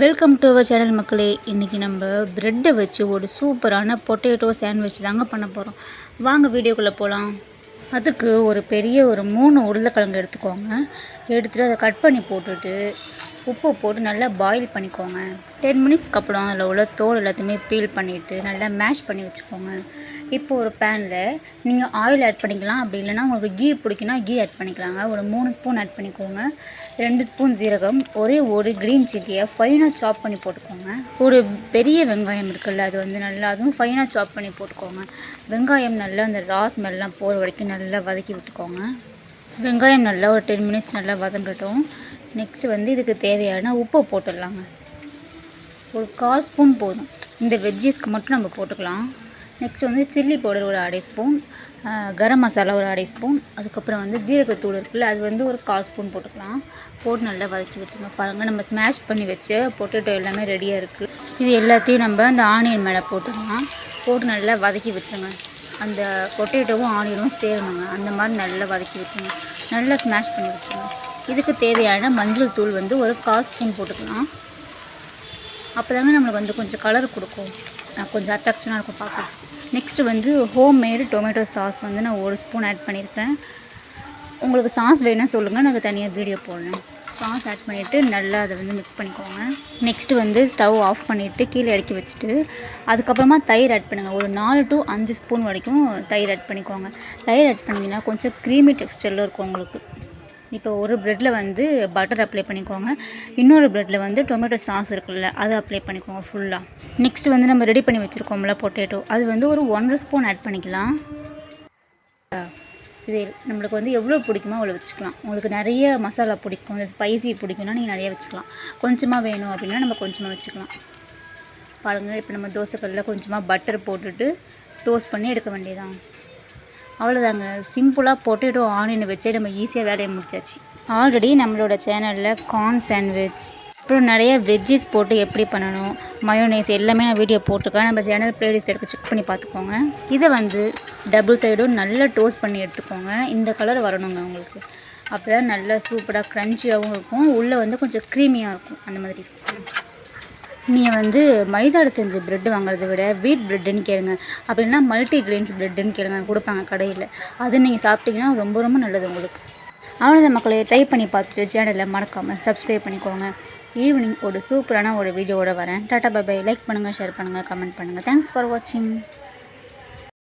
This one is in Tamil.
வெல்கம் டு அவர் சேனல் மக்களே. இன்றைக்கி நம்ம ப்ரெட்டை வச்சு ஒரு சூப்பரான பொட்டேட்டோ சாண்ட்விச் தாங்க பண்ண போகிறோம் வாங்க வீடியோக்குள்ளே போகலாம் அதுக்கு ஒரு பெரிய ஒரு மூணு உருளைக்கிழங்கு எடுத்துக்கோங்க. எடுத்துகிட்டு அதை கட் பண்ணி போட்டுட்டு உப்பு போட்டு நல்லா பாயில் பண்ணிக்கோங்க. டென் மினிட்ஸ்க்கு அப்புறம் அதில் உள்ள தோல் எல்லாத்தையுமே பீல் பண்ணிவிட்டு நல்லா மேஷ் பண்ணி வச்சுக்கோங்க. இப்போ ஒரு பேனில் நீங்கள் ஆயில் ஆட் பண்ணிக்கலாம். அப்படி இல்லைனா உங்களுக்கு கீ பிடிக்குன்னா கீ ஆட் பண்ணிக்கலாங்க. ஒரு மூணு ஸ்பூன் ஆட் பண்ணிக்கோங்க. ரெண்டு ஸ்பூன் ஜீரகம் ஒரே ஒரு க்ரீன் சில்லியை ஃபைனாக சாப் பண்ணி போட்டுக்கோங்க. ஒரு பெரிய வெங்காயம் இருக்குல்ல அது வந்து நல்லா அதுவும் ஃபைனாக சாப் பண்ணி போட்டுக்கோங்க. வெங்காயம் நல்லா அந்த ரா ஸ்மெல்லாம் போகிற வரைக்கும் நல்லா வதக்கி விட்டுக்கோங்க. வெங்காயம் நல்லா ஒரு டென் மினிட்ஸ் நல்லா வதங்கட்டும். நெக்ஸ்ட்டு வந்து இதுக்கு தேவையான உப்பு போட்டுடலாங்க. ஒரு கால் ஸ்பூன் போதும். இந்த வெஜ்ஜீஸ்க்கு மட்டும் நம்ம போட்டுக்கலாம். நெக்ஸ்ட் வந்து சில்லி பவுடர் ஒரு அரை ஸ்பூன். கரம் மசாலா ஒரு அரை ஸ்பூன். அதுக்கப்புறம் வந்து ஜீரகத்தூள் இருக்குல்ல அது வந்து ஒரு கால் ஸ்பூன் போட்டுக்கலாம். போட்டு நல்லா வதக்கி விட்டுருங்க பாருங்கள் நம்ம ஸ்மாஷ் பண்ணி வச்ச பொட்டேட்டோ எல்லாமே ரெடியாக இருக்குது இது எல்லாத்தையும் நம்ம அந்த ஆனியன் மேலே போட்டுக்கலாம் போட்டு நல்லா வதக்கி விட்டுருங்க. அந்த பொட்டேட்டோவும் ஆனியனும் சேரணுங்க. அந்த மாதிரி நல்லா வதக்கி விட்டுருங்க. நல்லா ஸ்மாஷ் பண்ணி விட்டுருங்க. இதுக்கு தேவையான மஞ்சள் தூள் வந்து ஒரு கால் ஸ்பூன் போட்டுக்கலாம். அப்போ தாங்க நம்மளுக்கு வந்து கொஞ்சம் கலர் கொடுக்கும். கொஞ்சம் அட்ராக்ஷனாக இருக்கும் பார்க்க நெக்ஸ்ட்டு வந்து ஹோம் மேடு டொமேட்டோ சாஸ் வந்து நான் ஒரு ஸ்பூன் ஆட் பண்ணியிருக்கேன் உங்களுக்கு சாஸ் வேணும்னா சொல்லுங்கள் நாங்கள் தனியாக வீடியோ போடுறேன். சாஸ் ஆட் பண்ணிவிட்டு நல்லா அதை வந்து மிக்ஸ் பண்ணிக்கோங்க. நெக்ஸ்ட்டு வந்து ஸ்டவ் ஆஃப் பண்ணிவிட்டு கீழே இறக்கி வச்சுட்டு அதுக்கப்புறமா தயிர் ஆட் பண்ணுங்கள் ஒரு நாலு டு அஞ்சு ஸ்பூன் வரைக்கும் தயிர் ஆட் பண்ணிக்கோங்க. தயிர் ஆட் பண்ணிங்கன்னா கொஞ்சம் க்ரீமி டெக்ஸ்டரில் இருக்கும் உங்களுக்கு. இப்போ ஒரு ப்ரெட்டில் வந்து பட்டர் அப்ளை பண்ணிக்கோங்க. இன்னொரு ப்ரெட்டில் வந்து டொமேட்டோ சாஸ் இருக்குல்ல அதை அப்ளை பண்ணிக்கோங்க ஃபுல்லாக நெக்ஸ்ட் வந்து நம்ம ரெடி பண்ணி வச்சுருக்கோம்ல பொட்டேட்டோ அது வந்து ஒரு ஒன்றரை ஸ்பூன் ஆட் பண்ணிக்கலாம். இது நம்மளுக்கு வந்து எவ்வளோ பிடிக்குமோ அவ்வளோ வச்சுக்கலாம். உங்களுக்கு நிறைய மசாலா பிடிக்கும் இந்த ஸ்பைசி பிடிக்கும்னா நீங்கள் நிறைய வச்சுக்கலாம். கொஞ்சமாக வேணும் அப்படின்னா நம்ம கொஞ்சமாக வச்சுக்கலாம். பாருங்கள் இப்போ நம்ம தோசைக்கல்லில் கொஞ்சமாக பட்டர் போட்டுட்டு டோஸ்ட் பண்ணி எடுக்க வேண்டியதான் அவ்வளோதாங்க சிம்பிளாக பொட்டேட்டோ ஆனியனை வச்சே நம்ம ஈஸியாக வேலையை முடிச்சாச்சு. ஆல்ரெடி நம்மளோட சேனலில் கார்ன் சாண்ட்விச் அப்புறம் நிறைய வெஜ்ஜீஸ் போட்டு எப்படி பண்ணணும் மயோனைஸ் எல்லாமே நான் வீடியோ போட்டிருக்கேன். நம்ம சேனல் ப்ளேலிஸ்ட் எடுக்க செக் பண்ணி பார்த்துக்கோங்க. இதை வந்து டபுள் சைடும் நல்லா டோஸ்ட் பண்ணி எடுத்துக்கோங்க. இந்த கலர் வரணுங்க உங்களுக்கு. அப்போ தான் நல்லா சூப்பராக க்ரன்ச்சியாகவும் இருக்கும். உள்ளே வந்து கொஞ்சம் க்ரீமியாக இருக்கும். அந்த மாதிரி. நீங்கள் வந்து மைதாவில் செஞ்ச ப்ரெட் வாங்குறதை விட வீட் ப்ரெட்டுன்னு கேளுங்க. அப்படின்னா மல்டி கிரெயின்ஸ் ப்ரெட்டுன்னு கேளுங்க. கொடுப்பாங்க கடையில். அது நீங்கள் சாப்பிட்டீங்கன்னா ரொம்ப ரொம்ப நல்லது உங்களுக்கு. அவ்வளோதான் மக்களை. ட்ரை பண்ணி பார்த்துட்டு சேனலில் மறக்காமல் சப்ஸ்கிரைப் பண்ணிக்கோங்க. ஈவினிங் ஒரு சூப்பரான ஒரு வீடியோவோட வரேன். டாட்டா பை பை லைக் பண்ணுங்கள் ஷேர் பண்ணுங்கள் கமெண்ட் பண்ணுங்கள் தேங்க்ஸ் ஃபார் வாட்சிங்